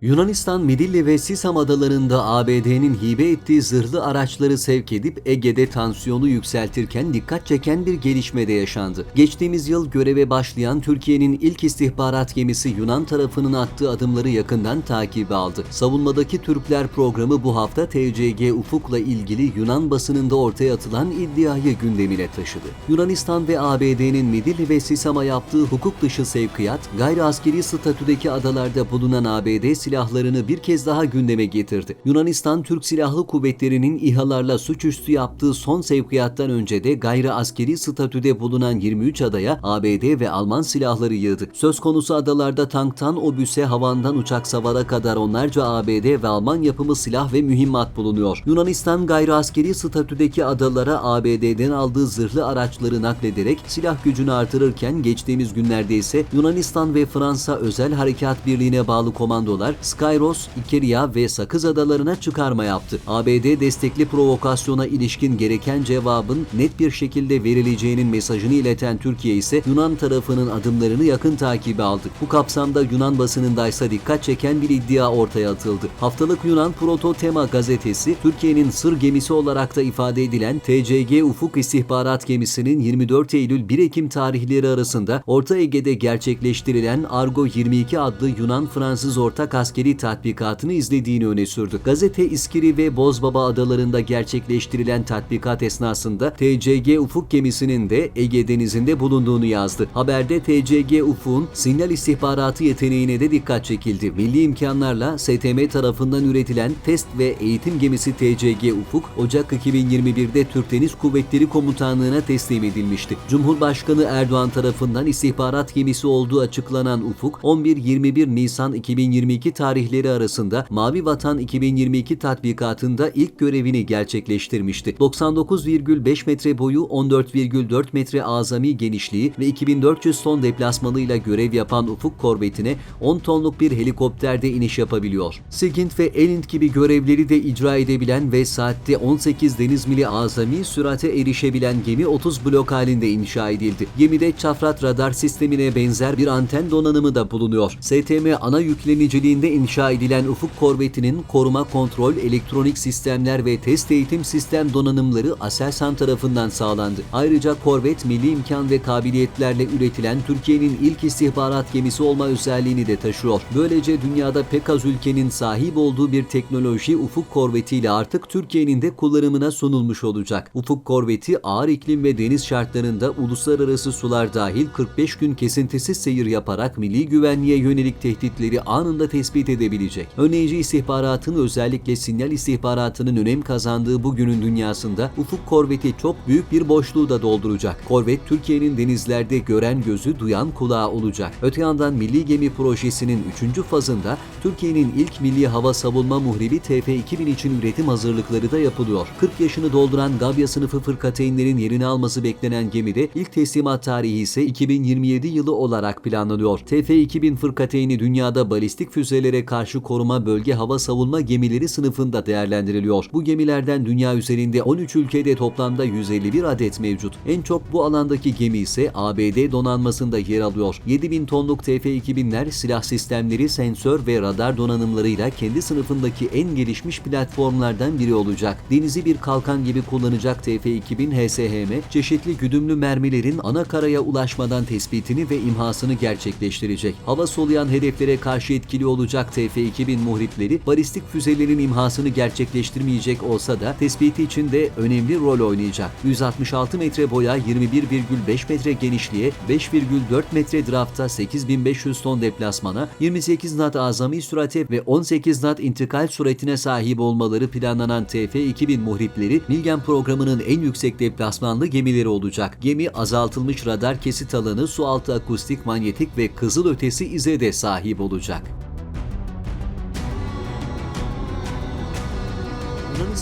Yunanistan, Midilli ve Sisam adalarında ABD'nin hibe ettiği zırhlı araçları sevk edip Ege'de tansiyonu yükseltirken dikkat çeken bir gelişme de yaşandı. Geçtiğimiz yıl göreve başlayan Türkiye'nin ilk istihbarat gemisi Yunan tarafının attığı adımları yakından takibe aldı. Savunmadaki Türkler programı bu hafta TCG Ufuk'la ilgili Yunan basınında ortaya atılan iddiayı gündemine taşıdı. Yunanistan ve ABD'nin Midilli ve Sisam'a yaptığı hukuk dışı sevkiyat, gayri askeri statüdeki adalarda bulunan ABD silahlarını bir kez daha gündeme getirdi. Yunanistan, Türk Silahlı Kuvvetleri'nin İHA'larla suçüstü yaptığı son sevkiyattan önce de gayri askeri statüde bulunan 23 adaya ABD ve Alman silahları yığdı. Söz konusu adalarda tanktan obüse, havandan uçak savara kadar onlarca ABD ve Alman yapımı silah ve mühimmat bulunuyor. Yunanistan gayri askeri statüdeki adalara ABD'den aldığı zırhlı araçları naklederek silah gücünü artırırken geçtiğimiz günlerde ise Yunanistan ve Fransa Özel Harekat Birliği'ne bağlı komandolar Skyros, Ikeria ve Sakız Adalarına çıkarma yaptı. ABD destekli provokasyona ilişkin gereken cevabın net bir şekilde verileceğinin mesajını ileten Türkiye ise Yunan tarafının adımlarını yakın takibe aldı. Bu kapsamda Yunan basınındaysa dikkat çeken bir iddia ortaya atıldı. Haftalık Yunan Proto Tema gazetesi, Türkiye'nin sır gemisi olarak da ifade edilen TCG Ufuk İstihbarat Gemisi'nin 24 Eylül 1 Ekim tarihleri arasında Orta Ege'de gerçekleştirilen Argo 22 adlı Yunan-Fransız ortak askeri tatbikatını izlediğini öne sürdü. Gazete İskiri ve Bozbaba adalarında gerçekleştirilen tatbikat esnasında TCG Ufuk gemisinin de Ege denizinde bulunduğunu yazdı. Haberde TCG Ufuk'un sinyal istihbaratı yeteneğine de dikkat çekildi. Milli imkanlarla STM tarafından üretilen test ve eğitim gemisi TCG Ufuk, Ocak 2021'de Türk Deniz Kuvvetleri Komutanlığı'na teslim edilmişti. Cumhurbaşkanı Erdoğan tarafından istihbarat gemisi olduğu açıklanan Ufuk, 11-21 Nisan 2022 tarihleri arasında Mavi Vatan 2022 tatbikatında ilk görevini gerçekleştirmişti. 99,5 metre boyu, 14,4 metre azami genişliği ve 2400 ton deplasmanıyla görev yapan Ufuk korvetine 10 tonluk bir helikopterde iniş yapabiliyor. Sigint ve Elint gibi görevleri de icra edebilen ve saatte 18 deniz mili azami sürate erişebilen gemi 30 blok halinde inşa edildi. Gemide çafrat radar sistemine benzer bir anten donanımı da bulunuyor. STM ana yükleniciliğinde inşa edilen Ufuk korvetinin koruma kontrol, elektronik sistemler ve test eğitim sistem donanımları Aselsan tarafından sağlandı. Ayrıca korvet milli imkan ve kabiliyetlerle üretilen Türkiye'nin ilk istihbarat gemisi olma özelliğini de taşıyor. Böylece dünyada pek az ülkenin sahip olduğu bir teknoloji Ufuk korvetiyle artık Türkiye'nin de kullanımına sunulmuş olacak. Ufuk korveti ağır iklim ve deniz şartlarında uluslararası sular dahil 45 gün kesintisiz seyir yaparak milli güvenliğe yönelik tehditleri anında tespit edebilecek. Önleyici istihbaratın özellikle sinyal istihbaratının önem kazandığı bugünün dünyasında Ufuk korveti çok büyük bir boşluğu da dolduracak. Korvet Türkiye'nin denizlerde gören gözü duyan kulağı olacak. Öte yandan Milli Gemi Projesi'nin 3. fazında Türkiye'nin ilk milli hava savunma muhribi TF-2000 için üretim hazırlıkları da yapılıyor. 40 yaşını dolduran Gabya sınıfı fırkateynlerin yerini alması beklenen gemide ilk teslimat tarihi ise 2027 yılı olarak planlanıyor. TF-2000 fırkateyni dünyada balistik füzelere karşı koruma bölge hava savunma gemileri sınıfında değerlendiriliyor. Bu gemilerden dünya üzerinde 13 ülkede toplamda 151 adet mevcut. En çok bu alandaki gemi ise ABD donanmasında yer alıyor. 7000 tonluk TF-2000'ler silah sistemleri, sensör ve radar donanımlarıyla kendi sınıfındaki en gelişmiş platformlardan biri olacak. Denizi bir kalkan gibi kullanacak TF-2000 HSHM, çeşitli güdümlü mermilerin ana karaya ulaşmadan tespitini ve imhasını gerçekleştirecek. Hava soluyan hedeflere karşı etkili olacak TF-2000 muhripleri, balistik füzelerin imhasını gerçekleştirmeyecek olsa da tespiti için de önemli rol oynayacak. 166 metre boya, 21,5 metre genişliğe, 5,4 metre drafta 8500 ton deplasmana, 28 knot azami sürate ve 18 knot intikal süratine sahip olmaları planlanan TF-2000 muhripleri Milgen programının en yüksek deplasmanlı gemileri olacak. Gemi azaltılmış radar kesit alanı, su altı akustik, manyetik ve kızıl ötesi ize de sahip olacak.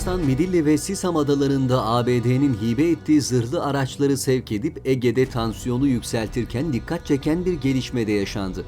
Yunanistan, Midilli ve Sisam adalarında ABD'nin hibe ettiği zırhlı araçları sevk edip Ege'de tansiyonu yükseltirken dikkat çeken bir gelişme de yaşandı.